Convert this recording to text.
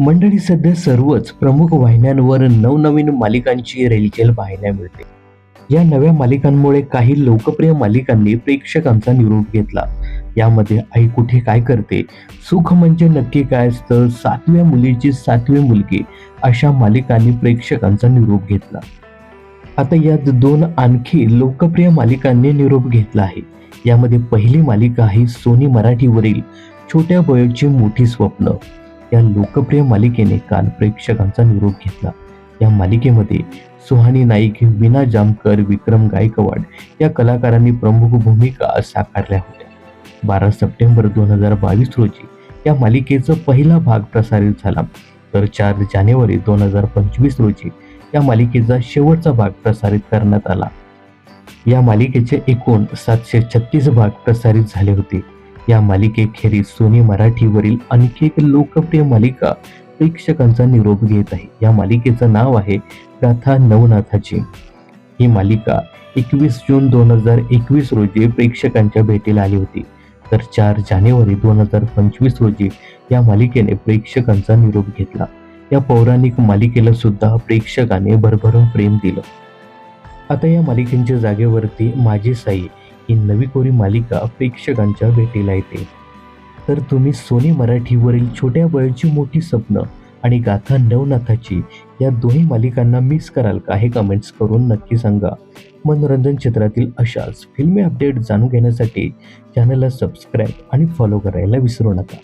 मंडळी सध्या सर्वच प्रमुख वाहिन्यांवर नवनवीन मालिकांची रेलचेल पाहायला मिळते. या नव्या मालिकांमुळे काही लोकप्रिय मालिकांनी प्रेक्षकांचा निरोप घेतला. यामध्ये आई कुठे काय करते सुख म्हणजे नक्की काय असतं सातव्या मुलीची सातवी मुलगी अशा मालिकांनी प्रेक्षकांचा निरोप घेतला. आता यात दोन आणखी लोकप्रिय मालिकांनी निरोप घेतला आहे. यामध्ये पहिली मालिका आहे सोनी मराठीवरील छोट्या बयोची मोठी स्वप्न. या लोकप्रिय मालिकेने काल प्रेक्षकांचा निरोप घेतला. या मालिकेमध्ये सुहानी नाईक विना जामकर विक्रम गायकवाड या कलाकारांनी प्रमुख भूमिका साकारल्या होत्या. बारा सप्टेंबर दोन हजार बावीस रोजी या मालिकेचा पहिला भाग प्रसारित झाला. तर चार जानेवारी दोन हजार पंचवीस रोजी या मालिकेचा शेवटचा भाग प्रसारित करण्यात आला. या मालिकेचे एकूण सातशे छत्तीस भाग प्रसारित झाले होते. या मालिकेखेरीज सोनी मराठीवरील आणखी एक लोकप्रिय मालिका प्रेक्षकांचा निरोप घेत आहे. या मालिकेचं नाव आहे गाथा नवनाथाची. ही मालिका एकवीस जून दोन हजार एकवीस रोजी प्रेक्षकांच्या भेटीला आली होती. तर चार जानेवारी दोन हजार पंचवीस रोजी या मालिकेने प्रेक्षकांचा निरोप घेतला. या पौराणिक मालिकेला सुद्धा प्रेक्षकाने भरभरून प्रेम दिलं. आता या मालिकेच्या जागेवरती माझी साई ही नवी कोरी मालिका प्रेक्षकांच्या भेटीला येते. तर तुम्ही सोनी मराठीवरील छोट्या वयाची मोठी स्वप्न आणि गाथा नवनाथाची या दोन्ही मालिकांना मिस कराल का हे कमेंट्स करून नक्की सांगा. मनोरंजन क्षेत्रातील अशाच फिल्मी अपडेट जाणून घेण्यासाठी चॅनलला सबस्क्राईब आणि फॉलो करायला विसरू नका.